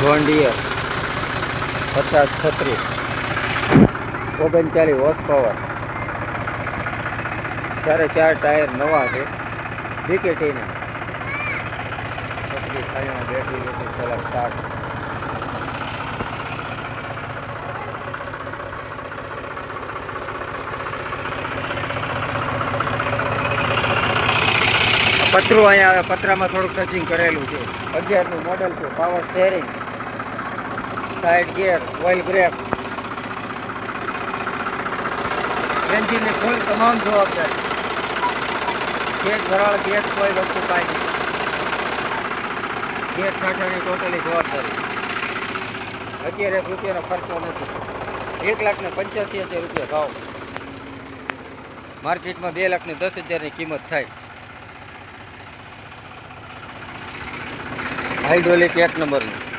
John dear પચાસ છત્રીસ, ઓગણચાલીસ હોર્સ પાવર ચારે ચાર ટાયર નવા છે. ડીકેટીના છત્રીસ ખાલીમાં બેટરી બેટરી સ્ટાર્ટ પતરું અહીંયા આવે પતરામાં થોડુંક ટચિંગ કરેલું છે. અગિયારનું મોડલ છે. Power steering side gear oil brake એન્જિનની ફૂલ તમામ જવાબદારી. ગેસ ભરાળ ગેસ કોઈ વસ્તુ કાંઈ નહીં. ગેસ કાંઠાની ટોટલી જવાબદારી. અત્યારે એક રૂપિયાનો ખર્ચો નથી. એક લાખ ને પંચ્યાસી હજાર રૂપિયા ભાવ. માર્કેટમાં બે લાખ ને દસ હજારની કિંમત થાય. હાઇડ્રોલિક એક નંબરનું.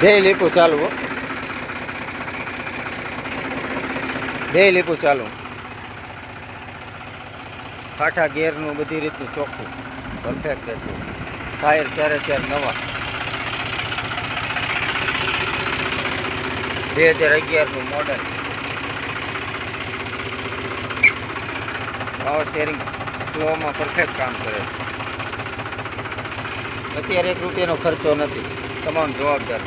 બે લીપું ચાલુ બે લીપું ચાલુ. કાંઠા ગેરનું બધી રીતનું ચોખ્ખું. પરફેક્ટ હતું ટાયર ચારે ચાર નવા. બે હજાર અગિયારનું મોડલ પાવર સ્ટેરિંગ સ્લોમાં પરફેક્ટ કામ કરે છે. અત્યારે એક રૂપિયાનો ખર્ચો નથી. તમામ જવાબદાર.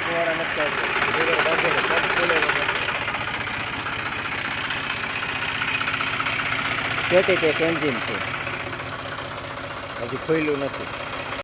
ધુવાડા નથી તેથી તે એન્જિન છે. હજી ખોયલું નથી.